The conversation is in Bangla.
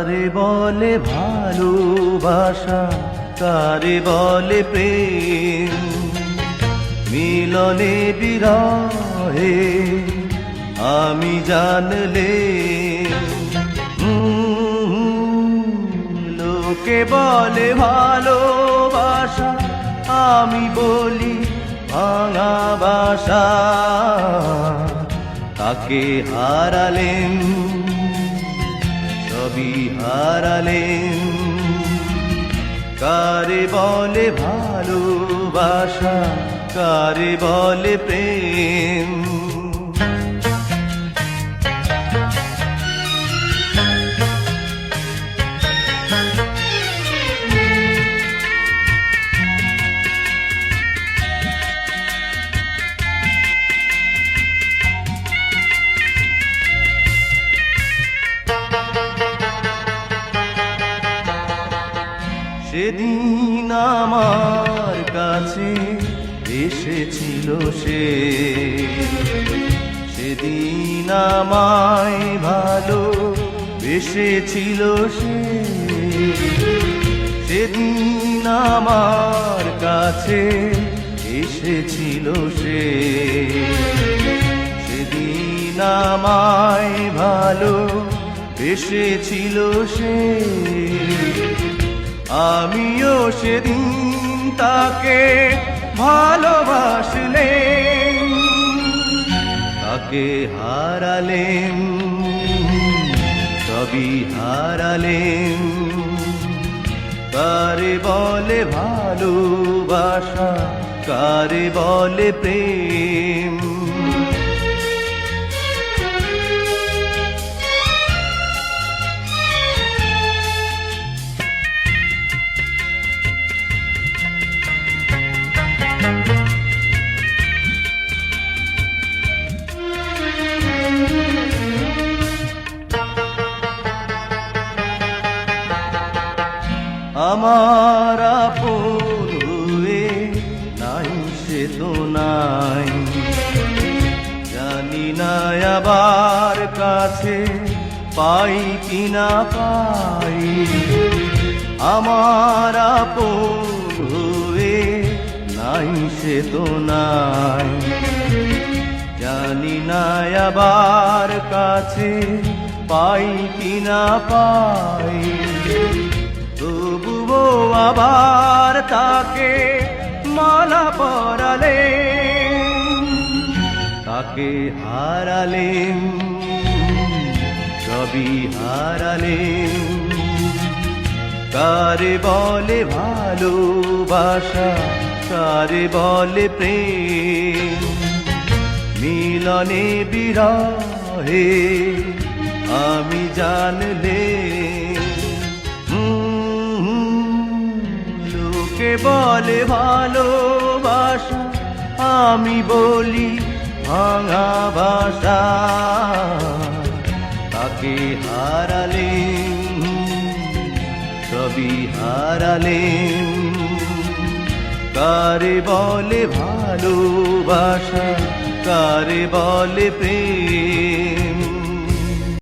কারে বলে ভালোবাসা, কারে বলে প্রেম? মিলনে বিরহে আমি জানলে লোকে বলে ভালোবাসা, আমি বলি ভাঙা বাসা। তাকে হারালেন সবই হারালেন। কারে বলে ভালোবাসা কারে বলে প্রেম? সেদিন আমার কাছে এসেছিল সে, সেদিন আমায় ভালো বেসেছিল সে, সেদিন আমার কাছে এসেছিল সে, সেদিন আমায় ভালো বেসেছিল সে। আমিও সেদিন তাকে ভালোবাসলেন তাকে হারালেন সবই হারালেন। কারে বলে ভালোবাসা কারে বলে প্রেম? আমার আপন নাই, সে তো নাই। জানি না আবার কাছে পাই কিনা পাই। আমার আপন নাই, সে তো নাই। জানি না আবার কাছে পাই কিনা পাই। তবুও আবার তাকে মালা পরালে তাকে হারালেন সবই হারালেন। কারে বলে ভালোবাসা কারে বলে প্রেম। মিলনে বিরহে আমি জানলে বলে ভালোবাসা, আমি বলি ভাঙা বাসা তাকে হারালেন, সবই হারালেন। কারে বলে ভালোবাসা, কারে বলে প্রেম?